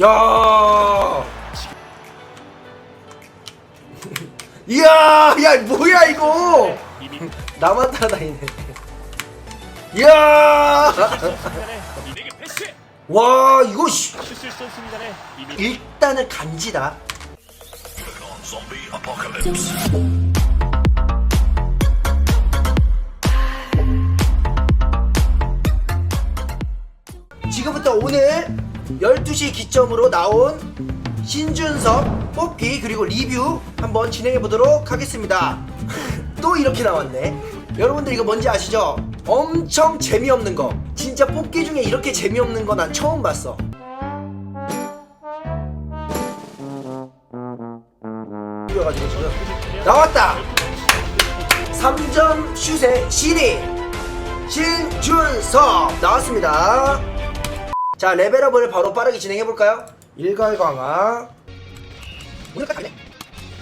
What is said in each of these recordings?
야. 이야, 야, 뭐야 이거? 나만 따라다니네. 이야. 와, 이거 씨. 일단은 간지다. 지금부터 오늘 12시 기점으로 나온 신준섭 뽑기 그리고 리뷰 한번 진행해 보도록 하겠습니다. 또 이렇게 나왔네. 여러분들 이거 뭔지 아시죠? 엄청 재미없는 거. 진짜 뽑기 중에 이렇게 재미없는 거 난 처음 봤어. 이겨가지고 지금 나왔다. 3점 슛의 신이 신준섭 나왔습니다. 자 레벨업을 바로 빠르게 진행해 볼까요? 일괄 강화. 오늘까지 갈래?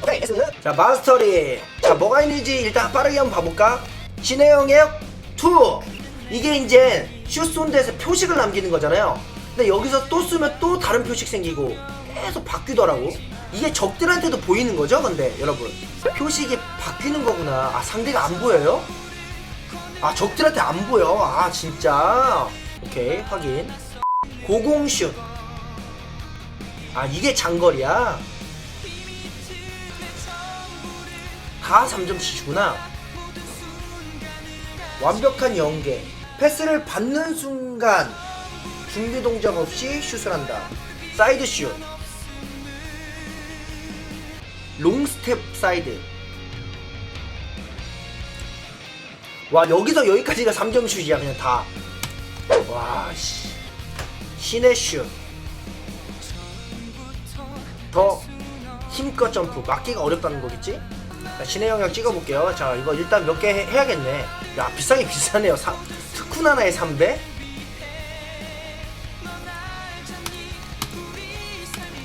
오케이. 자 마스터리. 자 뭐가 있는지 일단 빠르게 한번 봐볼까? 신의 영역 2. 이게 이제 슛 쏜 데서 표식을 남기는 거잖아요. 근데 여기서 또 쓰면 또 다른 표식 생기고 계속 바뀌더라고. 이게 적들한테도 보이는 거죠, 근데 여러분 표식이 바뀌는 거구나. 아 상대가 안 보여요? 아 적들한테 안 보여. 아 진짜. 오케이 확인. 고공슛. 아 이게 장거리야. 다 3점씩이구나. 완벽한 연계. 패스를 받는 순간 준비 동작 없이 슛을 한다. 사이드 슛. 롱 스텝 사이드. 와 여기서 여기까지가 3점 슛이야 그냥 다. 와 씨. 신의 슛. 더 힘껏 점프. 맞기가 어렵다는 거겠지? 자, 신의 영역 찍어볼게요. 자, 이거 일단 몇 개 해야겠네. 야, 비싸게 비싸네요. 사, 특훈 하나에 3배?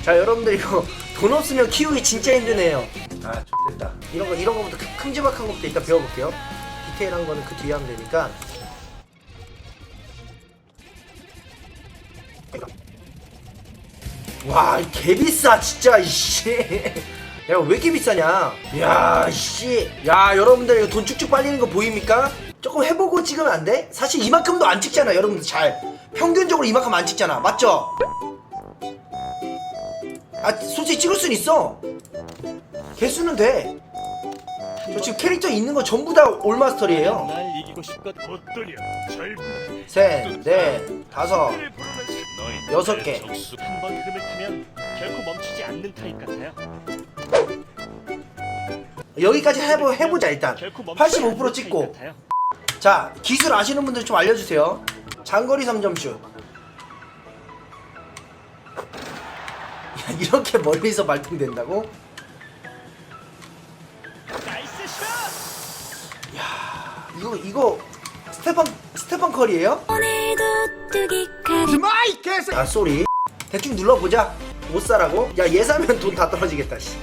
자, 여러분들 이거 돈 없으면 키우기 진짜 힘드네요. 아, 좋됐다. 이런 거, 이런 거부터 큰- 큼지막한 것부터 일단 배워볼게요. 디테일한 거는 그 뒤에 하면 되니까. 와, 이 개비싸, 진짜, 이씨. 야, 왜 이렇게 비싸냐? 야, 씨. 야, 여러분들 이거 돈 쭉쭉 빨리는 거 보입니까? 조금 해보고 찍으면 안 돼? 사실 이만큼도 안 찍잖아, 여러분들 잘. 평균적으로 이만큼 안 찍잖아, 맞죠? 아, 솔직히 찍을 순 있어. 개수는 돼. 저 지금 캐릭터 있는 거 전부 다 올마스터리에요. 날 이기고 싶건 어떠냐? 잘 셋, 넷, 다섯, 여섯 개. 한번 흐름을 타면 결코 멈추지 않는 타입 같아요. 여기까지 해보, 해보자, 일단. 결코 멈추지 85% 않는 찍고. 타입 같아요. 자, 기술 아시는 분들 좀 알려주세요. 장거리 3점 슛. 야, 이렇게 멀리서 발동된다고? 나이스 샷! 이거, 이거, 스테판, 스테판 커리에요? 오늘도 뜨기까지 아, 쏘리. 대충 눌러보자. 못 사라고? 야, 얘 사면 돈 다 떨어지겠다, 씨.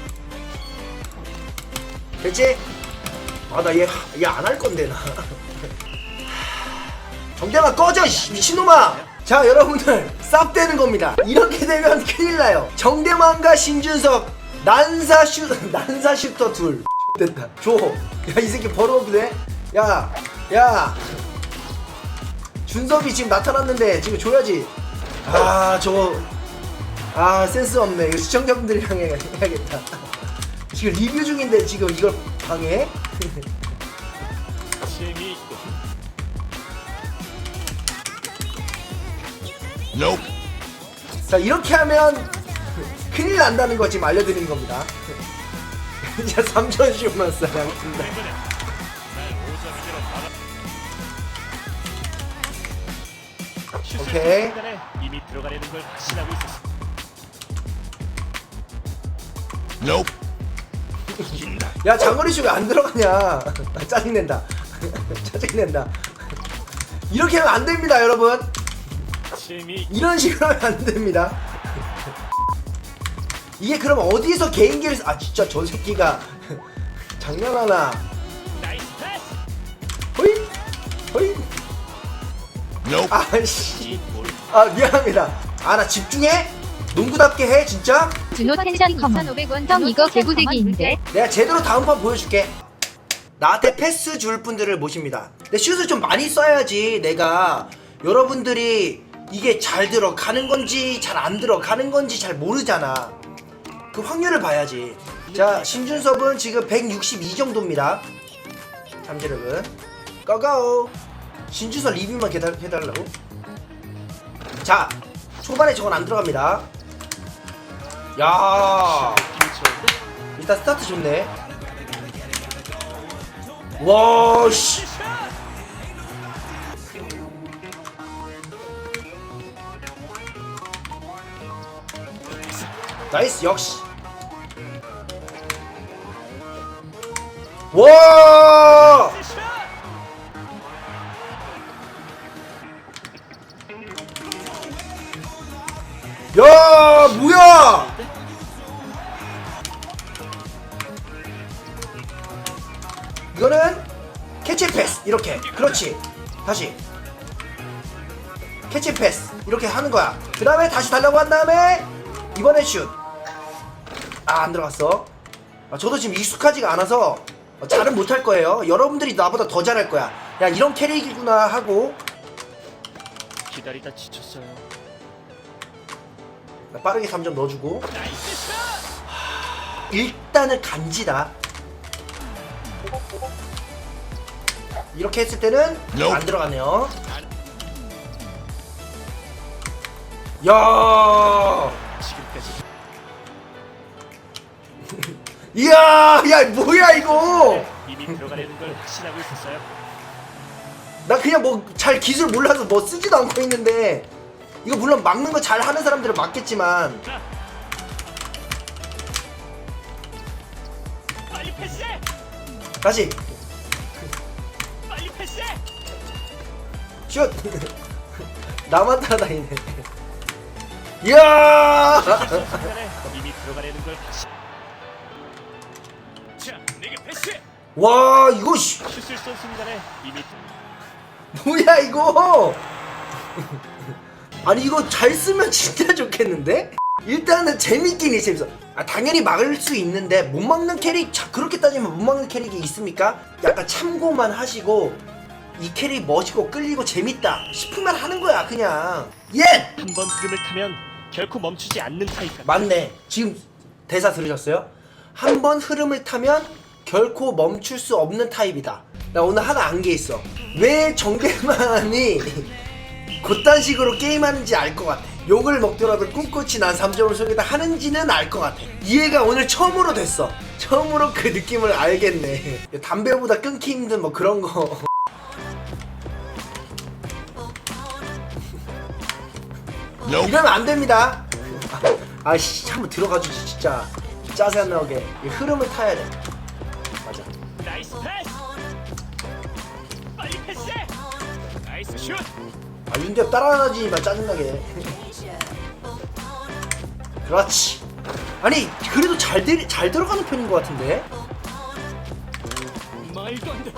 됐지? 아, 나 얘, 얘 안 할 건데, 나. 정대만 꺼져, 씨, 미친놈아! 자, 여러분들, 쌉 되는 겁니다. 이렇게 되면 큰일 나요. 정대만과 신준섭, 난사 슈, 난사 슈터 둘. 됐다. 줘. 야, 이 새끼 벌어도 돼? 야, 야. 준섭이 지금 나타났는데, 지금 줘야지. 아, 저거. 아, 센스 없네. 이거 시청자분들이랑 해- 해야겠다. 지금 리뷰 중인데, 지금 이걸 방해? 재미있고 자 이렇게 하면 큰일 난다는 거 지금 알려드리는 겁니다. 이제 3천 슛만 쌓 슛을 오케이. 순간에 이미 들어가려는 걸 확신하고 있었어. 야 장거리 슛 왜 안 들어가냐? 아, 짜증낸다. 짜증낸다. 이렇게 하면 안 됩니다, 여러분. 재미 이런 식으로 하면 안 됩니다. 이게 그럼 어디서 개인기를 쓰- 아 진짜 저 새끼가 장난하나? 나이스 패스. 호잇. 아씨. 아 미안합니다. 아 나 집중해? 농구답게 해 진짜? 준호 텐션 커먼 형 이거 개구대기인데? 내가 제대로 다음 판 보여줄게. 나한테 패스 줄 분들을 모십니다. 내 슛을 좀 많이 쏴야지 내가 여러분들이 이게 잘 들어가는 건지 잘 안 들어가는 건지 잘 모르잖아. 그 확률을 봐야지. 자 신준섭은 지금 162 정도입니다. 잠재력은. 꺼고 신준섭 리뷰만 해달, 해달라고 자 초반에 저건 안 들어갑니다 야 좋은데? 일단 스타트 좋네. 와, 씨. 나이스, 역시. 와! 그렇지 다시. 캐치 패스. 이렇게 하는 거야. 그 다음에 다시 달라고 한 다음에 이번에 슛아 안 들어갔어. 아, 저도 지금 익숙하지가 않아서 어, 잘은 못할 거예요. 여러분들이 나보다 더 잘할 거야. 야 이런 캐릭이구나 하고. 기다리다 지쳤어요. 빠르게 3점 넣어주고! 일단은 간지다 이렇게 했을 때는 안 들어가네요 야 이야 야 뭐야 이거 이미 들어가려는 걸 확신하고 있었어요. 나 그냥 뭐 잘 기술 몰라서 뭐 쓰지도 않고 있는데 이거 물론 막는 거 잘 하는 사람들은 맞겠지만! 다시! 슛 나만 따라다니네. 이야! 순간에 이미 들어가려는 걸 확신. 자, 내게 패스해! 와 이거 씨, 슛을 쏜 순간에 이미 뭐야 이거? 아니 이거 잘 쓰면 진짜 좋겠는데? 일단은 재밌긴 해 재밌어 아 당연히 막을 수 있는데 못 막는 캐릭 자 그렇게 따지면 못 막는 캐릭이 있습니까? 약간 참고만 하시고 이 캐릭 멋있고 끌리고 재밌다 싶으면 하는 거야 그냥. 예 한 번 흐름을 타면 결코 멈추지 않는 타입 같아. 맞네. 지금 대사 들으셨어요? 한 번 흐름을 타면 결코 멈출 수 없는 타입이다. 나 오늘 하나 안 게 있어. 왜 정대만이 그딴 식으로 게임하는지 알 것 같아. 욕을 먹더라도 꿈꽃이 난 3점을 쏘겠다 하는지는 알 것 같아. 이해가 오늘 처음으로 됐어. 처음으로 그 느낌을 알겠네. 담배보다 끊기 힘든 뭐 그런 거 이러면 안 됩니다 아, 아씨 한번 들어가 주지 진짜 짜세 안 나오게 이 흐름을 타야 돼 맞아 나이스 패스! 빨리 패스해! 나이스 슛! 아 윤대엽 따라다니지 마 짜증나게 그렇지 아니 그래도 잘, 들, 잘 들어가는 편인 것 같은데 말도 안 돼.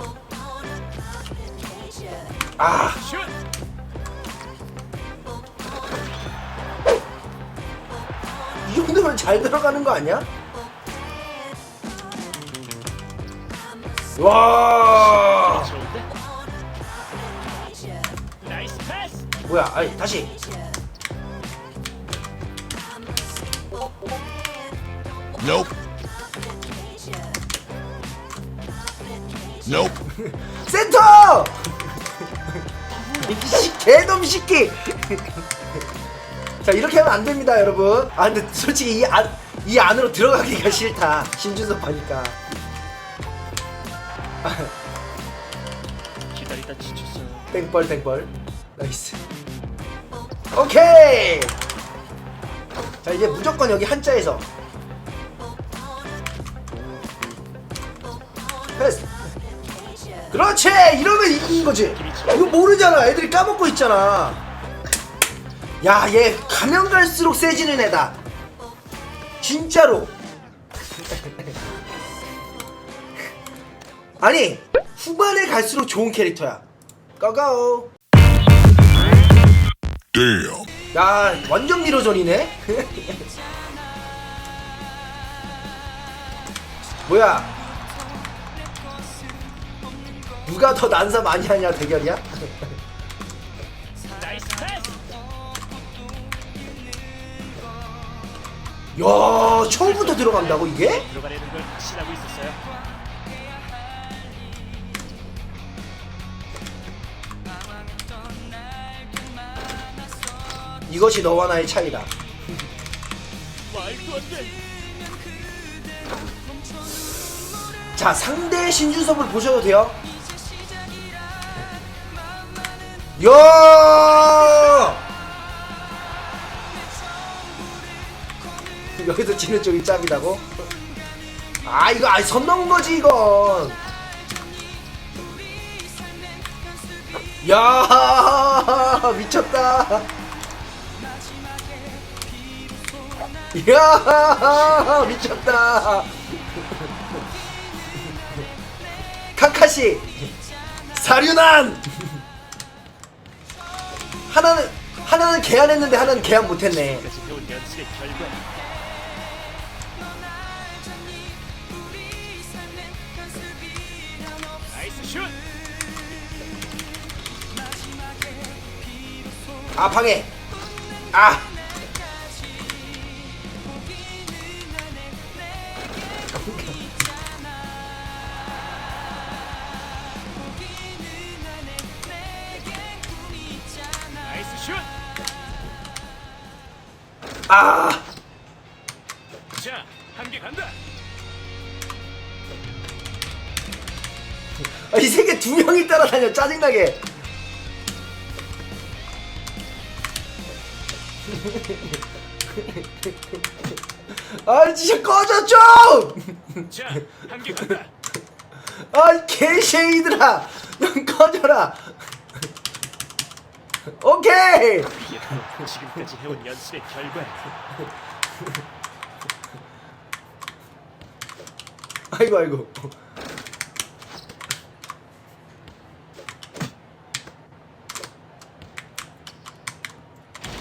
아 슛! 정도면 잘 들어가는 거 아니야? 와 좋은데? 나이스 패스! 뭐야 아니 다시 Nope. Nope. 센터 이씨 개놈 새끼 자 이렇게 하면 안 됩니다 여러분. 아 근데 솔직히 이, 안, 이 안으로 들어가기가 싫다. 신준섭 하니까. 기다리다 지쳤어요. 땡벌 땡벌. 나이스. 오케이! 자 이제 무조건 여기 한자에서. 패스. 그렇지! 이러면 이긴 거지. 이거 모르잖아. 애들이 까먹고 있잖아 야 얘 가면 갈수록 세지는 애다. 진짜로. 아니 후반에 갈수록 좋은 캐릭터야. Damn. 야 완전 미로전이네. 뭐야? 누가 더 난사 많이 하냐 대결이야? 야 처음부터 들어간다고 이게? 이것이 너와 나의 차이다. 자 상대 신준섭을 보셔도 돼요 야 여기서 지는 쪽이 짭이다고? 아 이거 아니 선 넘은 거지 이건. 야 미쳤다. 야 미쳤다. 카카시 사륜한 하나는 하나는 개안했는데 하나는 개안 못했네 나이스 슛. 아 방해. 아 한 개 간다. 아, 이 세계 두 명이 따라다녀 짜증나게 아 진짜 꺼져 좀! 자, 한 개 간다. 아이 개쉐이들아 넌 꺼져라 오케이 이게 바로 지금까지 해온 연습의 결과야. 아이고 아이고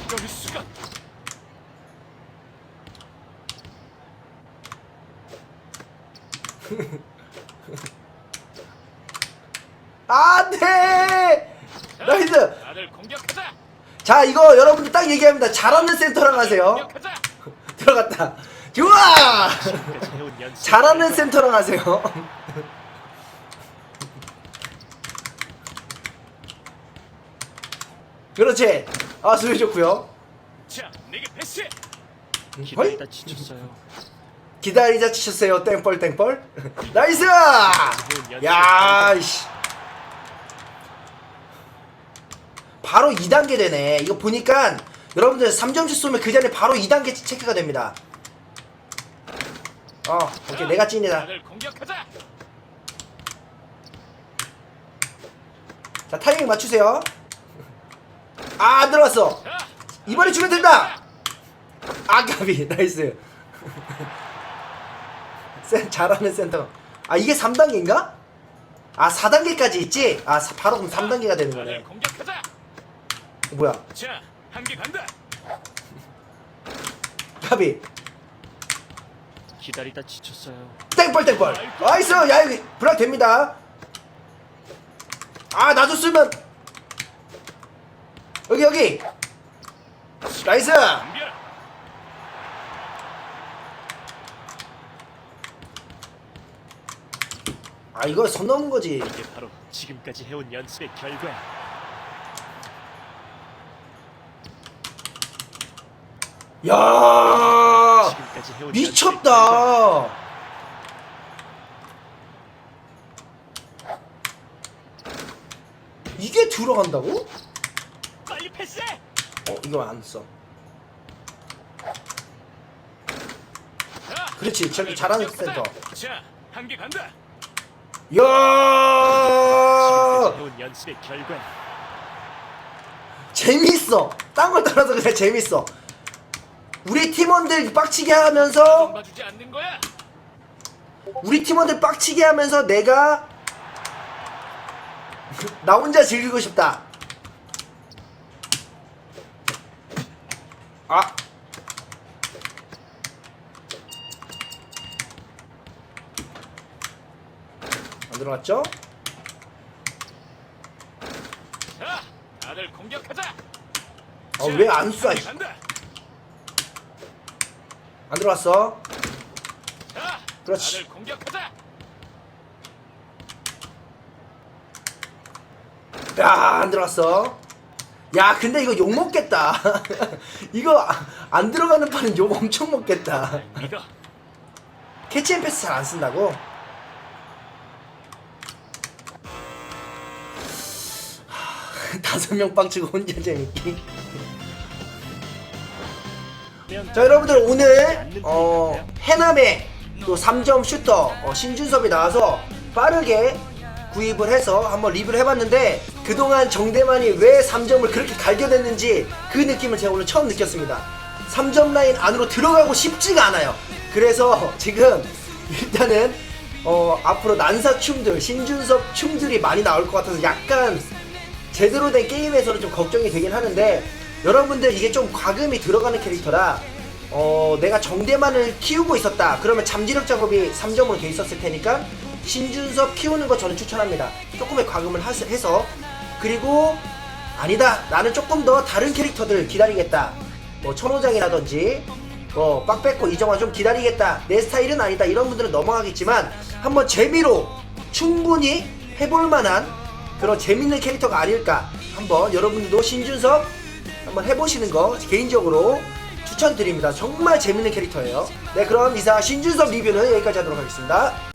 이럴 수가. 안돼 자, 나이스 공격하자. 자 이거 여러분들 딱 얘기합니다 잘하는 센터랑 하세요 공격하자. 들어갔다 좋 아. 잘하는 센터랑 하세요. 그렇지. 아 수비 좋고요. 자, 내게 패스. 허이? 기다리다 지쳤어요. 기다리자 치셨어요. 땡벌 땡벌. 나이스! 야이씨. 바로 2단계 되네. 이거 보니까 여러분들 3점슛 쏘면 그 전에 바로 2단계 체크가 됩니다 어 오케이. 내가 찐이다. 다들 공격하자. 자 타이밍 맞추세요. 아 안 들어갔어. 자, 이번에 주면 된다. 아까비. 나이스. 센 잘하는 센터. 아 이게 3단계인가? 아 4단계까지 있지? 아 사- 바로 그럼 3단계가 되는 다들 거네 공격하자. 뭐야? 자, 한개 간다. 까비 기다리다 지쳤어요. 땡벌 땡벌. 나이스 야 여기 브락 됩니다. 아 놔줬으면. 여기 여기. 나이스. 준비하라. 아 이거 선 넘은 거지. 이게 바로 지금까지 해온 연습의 결과야. 야 미쳤다 이게 들어간다고? 빨리 패스해. 어 이거 안 써. 자, 그렇지 다들 잘하는. 센터 자, 한개 간다. 야 연습의 결과야. 재밌어 딴걸 떠나서 그냥 재밌어 우리 팀원들 빡치게 돈 하면서 봐주지 않는 거야. 우리 팀원들 빡치게 하면서 내가 나 혼자 즐기고 싶다 아 안 들어갔죠? 자, 다들 공격하자. 아 왜 안 쏴? 간다. 안 들어갔어. 자, 그렇지. 야, 안 들어갔어. 야, 근데 이거 욕 먹겠다. 이거 아- 안 들어가는 판은 욕 엄청 먹겠다. 캐치 앤 패스 잘 안 쓴다고? 하, 다섯 명 빵치고 혼자 재밌기. 자 여러분들 오늘 어 해남에 또 3점 슈터 어, 신준섭이 나와서 빠르게 구입을 해서 한번 리뷰를 해봤는데 그동안 정대만이 왜 3점을 그렇게 갈겨댔는지 그 느낌을 제가 오늘 처음 느꼈습니다. 3점 라인 안으로 들어가고 싶지가 않아요. 그래서 지금 일단은 어 앞으로 난사 춤들 신준섭 춤들이 많이 나올 것 같아서 약간 제대로 된 게임에서는 좀 걱정이 되긴 하는데 여러분들 이게 좀 과금이 들어가는 캐릭터라 어 내가 정대만을 키우고 있었다. 그러면 잠지력 작업이 3점으로 돼 있었을 테니까 신준섭 키우는 거 저는 추천합니다. 조금의 과금을 하스- 해서. 그리고 아니다. 나는 조금 더 다른 캐릭터들 기다리겠다. 뭐 천호장이라든지 뭐 빡백호 이정화 좀 기다리겠다. 내 스타일은 아니다. 이런 분들은 넘어가겠지만 한번 재미로 충분히 해볼 만한 그런 재밌는 캐릭터가 아닐까 한번 여러분들도 신준섭 한번 해보시는 거 개인적으로 추천드립니다. 정말 재밌는 캐릭터예요. 네 그럼 이상 신준섭 리뷰는 여기까지 하도록 하겠습니다